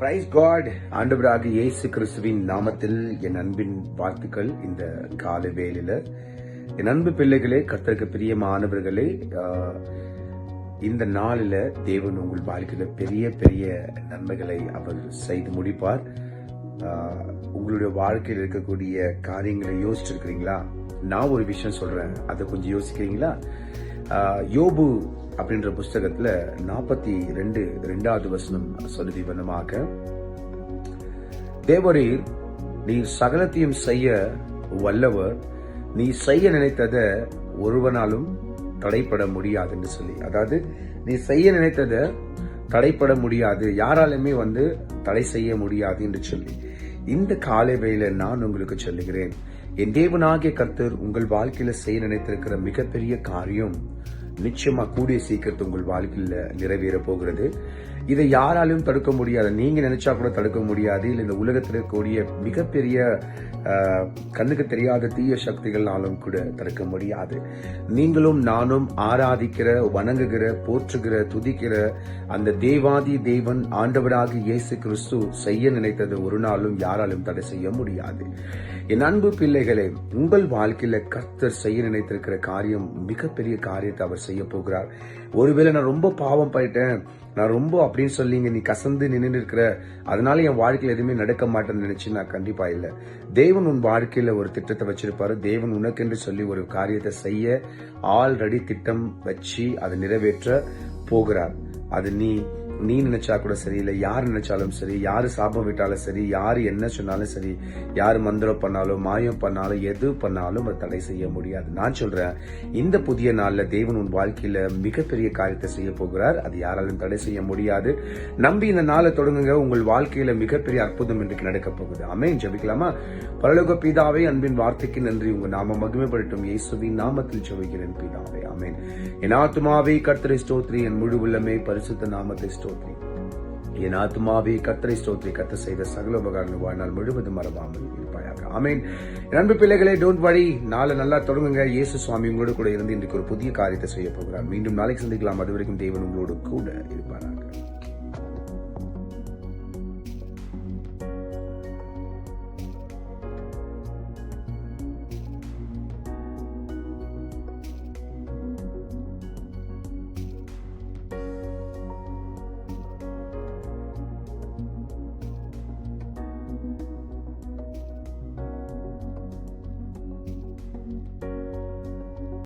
Price God ஆண்டவராக இயேசு கிறிஸ்துவின் நாமத்தில் என் அன்பின் வாழ்த்துக்கள் இந்த கால வேலையில என் அன்பு பிள்ளைகளே கர்த்தருக்கு பிரியமானவர்களே இந்த நாளில தேவன் உங்கள் வாழ்க்கையில பெரிய பெரிய நன்மைகளை அவர் செய்து முடிப்பார். உங்களுடைய வாழ்க்கையில் இருக்கக்கூடிய காரியங்களை யோசிச்சிருக்கிறீங்களா? நான் ஒரு விஷயம் சொல்றேன். அதை கொஞ்சம் யோசிக்கிறீங்களா? யோபு அப்படின்ற புஸ்தகத்துல நாற்பத்தி ரெண்டு ரெண்டாவது வசனம் சொல்லுதி வண்ணமாக தேவரீர் நீ சகலத்தையும் செய்ய வல்லவர். நீ செய்ய நினைத்ததை ஒருவனாலும் தடைப்பட முடியாது என்று சொல்லி. அதாவது நீ செய்ய நினைத்ததை தடைப்பட முடியாது. யாராலுமே வந்து தடை செய்ய முடியாது என்று சொல்லி. இந்த காலை வேளையில நான் உங்களுக்கு சொல்லுகிறேன் என் தேவனாகிய கர்த்தர் உங்கள் வாழ்க்கையில செய்ய நினைத்திருக்கிற மிகப்பெரிய காரியம் நிச்சயமா கூடிய சீக்கிரத்து உங்கள் வாழ்க்கையில நிறைவேற போகிறது. இதை யாராலையும் தடுக்க முடியாது. நீங்க நினைச்சா கூட தடுக்க முடியாது. இல்லை இந்த உலகத்தில் இருக்கக்கூடிய மிகப்பெரிய கண்ணுக்கு தெரியாத தீய சக்திகள்னாலும் கூட தடுக்க முடியாது. நீங்களும் நானும் ஆராதிக்கிற வணங்குகிற போற்றுகிற துதிக்கிற அந்த தேவாதி தேவன் ஆண்டவராக இயேசு கிறிஸ்து செய்ய நினைத்தது ஒரு நாளும் யாராலும் தடை செய்ய முடியாது. என் அன்பு பிள்ளைகளே உங்கள் வாழ்க்கையில கர்த்தர் செய்ய நினைத்திருக்கிற காரியம் மிகப்பெரிய காரியத்தை அவர் செய்ய போகிறார். ஒருவேளை நான் ரொம்ப பாவம் பண்ணிட்டேன் நான் ரொம்ப அப்படின்னு சொல்லிங்க நீ கசந்து நின்று இருக்கிற அதனால என் வாழ்க்கையில் எதுவுமே நடக்க மாட்டேன்னு நினைச்சு நான் கண்டிப்பா இல்லை. தேவன் உன் வாழ்க்கையில ஒரு திட்டத்தை வச்சிருப்பாரு. தேவன் உனக்கென்று சொல்லி ஒரு காரியத்தை செய்ய ஆல்ரெடி திட்டம் வச்சு அதை நிறைவேற்ற போகிறார். அது நீ நீ நினைச்சா கூட சரி இல்லை யார் நினைச்சாலும் சரி யார் சாபம் விட்டாலும் சரி யார் என்ன சொன்னாலும் சரி யார் மந்திரம் பண்ணாலும் மாயம் பண்ணாலும் எது பண்ணாலும் அதை தடை செய்ய முடியாது. நான் சொல்றேன் இந்த புதிய நாளில் தேவன் உன் வாழ்க்கையில மிகப்பெரிய காரியத்தை செய்ய போகிறார். அது யாராலும் தடை செய்ய முடியாது. நம்பி இந்த நாளை தொடங்குங்க. உங்கள் வாழ்க்கையில மிகப்பெரிய அற்புதம் இன்றைக்கு நடக்க போகுது. அமேன் ஜபிக்கலாமா? பரலோக பிதாவே அன்பின் வார்த்தைக்கு நன்றி. உங்க நாம மகிமைப்படுத்தும் இயேசுவின் நாமத்தில் ஜபிக்கிறேன் பீதாவை. அமேன் என் ஆத்மாவே கர்த்தரை ஸ்தோத்ரி என் முழு உள்ளமே பரிசுத்த நாமத்தை ஸ்தோத்ரி என் ஆத்மாவே கர்த்தரை ஸ்தோத்ரி கத்த செய்த சகல உபகாரங்கள் வாழ்நாள் முழுவதும் மறவாமல் இருப்பாயாக. ஆமீன். நண்பு பிள்ளைகளே டோன்ட் வழி நாளை நல்லா தொடங்குங்க. இயேசு சுவாமி உங்களோடு கூட இருந்து இன்றைக்கு ஒரு புதிய காரியத்தை செய்ய போகிறார். மீண்டும் நாளைக்கு சந்திக்கலாம். அது வரைக்கும் தேவன் உங்களோடு கூட இருப்பாராக.